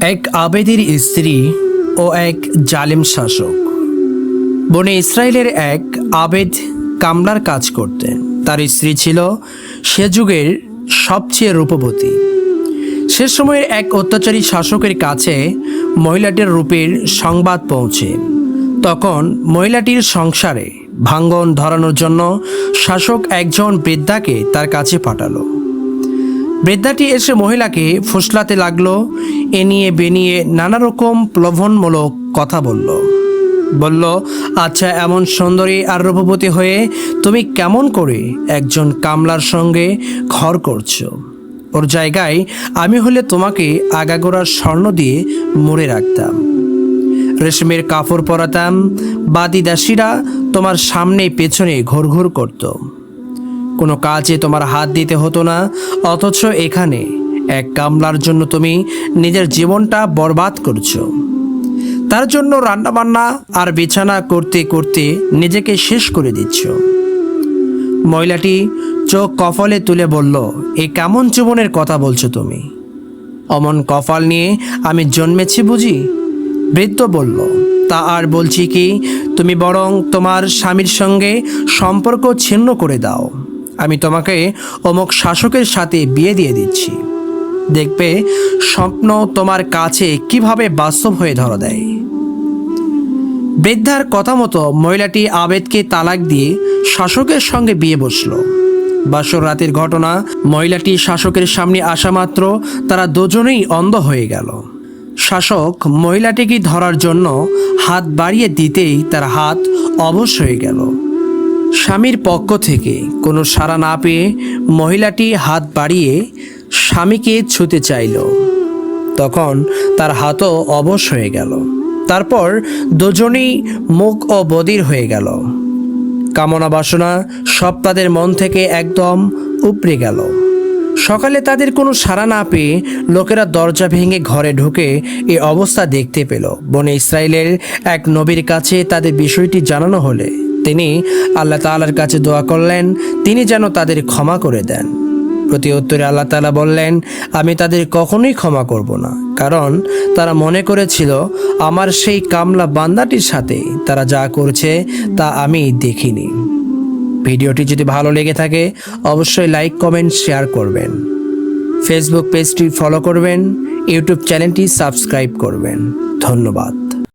এক আবেদের স্ত্রী ও এক জালিম শাসক। বনে ইসরায়েলের এক আবেদ কামলার কাজ করতেন তার স্ত্রী ছিল সে যুগের সবচেয়ে রূপবতী। সে সময়ের এক অত্যাচারী শাসকের কাছে মহিলাটির রূপের সংবাদ পৌঁছে। তখন মহিলাটির সংসারে ভাঙ্গন ধরানোর জন্য শাসক একজন বৃদ্ধাকে তার কাছে পাঠালো। বৃদ্ধাটি এসে মহিলাকে ফুসলাতে লাগল। এ নিয়ে বেনিয়ে নানা রকম প্রলোভনমূলক কথা বলল। বলল আচ্ছা এমন সুন্দরী আর রূপবতী হয়ে তুমি কেমন করে একজন কামলার সঙ্গে ঘর করছ? ওর জায়গায় আমি হলে তোমাকে আগাগোড়ার স্বর্ণ দিয়ে মুড়ে রাখতাম। রেশমের কাপড় পরাতাম, বাদি দাসীরা তোমার সামনে পেছনে ঘুরঘুর করতো। কোনো কাজে তোমার হাত দিতে হতো না, অথচ এখানে এক কামলার জন্য তুমি নিজের জীবনটা বরবাদ করছ। তার জন্য রান্নাবান্না আর বিছানা করতে করতে নিজেকে শেষ করে দিচ্ছ। মহিলাটি চোখ কফলে তুলে বলল এই কেমন জীবনের কথা বলছো তুমি? অমন কফাল নিয়ে আমি জন্মেছি বুঝি? বৃদ্ধ বলল, তা আর বলছি কি, তুমি বরং তোমার স্বামীর সঙ্গে সম্পর্ক ছিন্ন করে দাও। আমি তোমাকে অমুক শাসকের সাথে বিয়ে দিয়ে দিচ্ছি। দেখবে স্বপ্ন তোমার কাছে কীভাবে বাস্তব হয়ে ধরা দেয়। বৃদ্ধার কথা মতো মহিলাটি আবেদকে তালাক দিয়ে শাসকের সঙ্গে বিয়ে বসল। বাসর রাতের ঘটনা, মহিলাটি শাসকের সামনে আসা মাত্র তারা দুজনেই অন্ধ হয়ে গেল। শাসক মহিলাটিকে ধরার জন্য হাত বাড়িয়ে দিতেই তার হাত অবশ হয়ে গেল। স্বামীর পক্ষ থেকে কোনো সাড়া না পেয়ে মহিলাটি হাত বাড়িয়ে স্বামীকে ছুতে চাইল। তখন তার হাতও অবশ হয়ে গেল। তারপর দুজনেই মুখ ও বদির হয়ে গেল। কামনা বাসনা সব তাদের মন থেকে একদম উপড়ে গেল। সকালে তাদের কোনো সাড়া না পেয়ে লোকেরা দরজা ভেঙে ঘরে ঢুকে এ অবস্থা দেখতে পেল। বনে ইসরায়েলের এক নবীর কাছে তাদের বিষয়টি জানানো হলে তিনি আল্লাহ তাআলার কাছে দোয়া করলেন, তিনি যেন তাদের ক্ষমা করে দেন। প্রতি উত্তরে আল্লাহ তাআলা বললেন, আমি তাদের কখনোই ক্ষমা করব না, কারণ তারা মনে করেছিল, আমার সেই কামলা বান্দাটির সাথে তারা যা করছে, তা আমি দেখিনি। ভিডিওটি যদি ভালো লেগে থাকে, অবশ্যই লাইক, কমেন্ট, শেয়ার করবেন। ফেসবুক পেজটি ফলো করবেন, ইউটিউব চ্যানেলটি সাবস্ক্রাইব করবেন। ধন্যবাদ।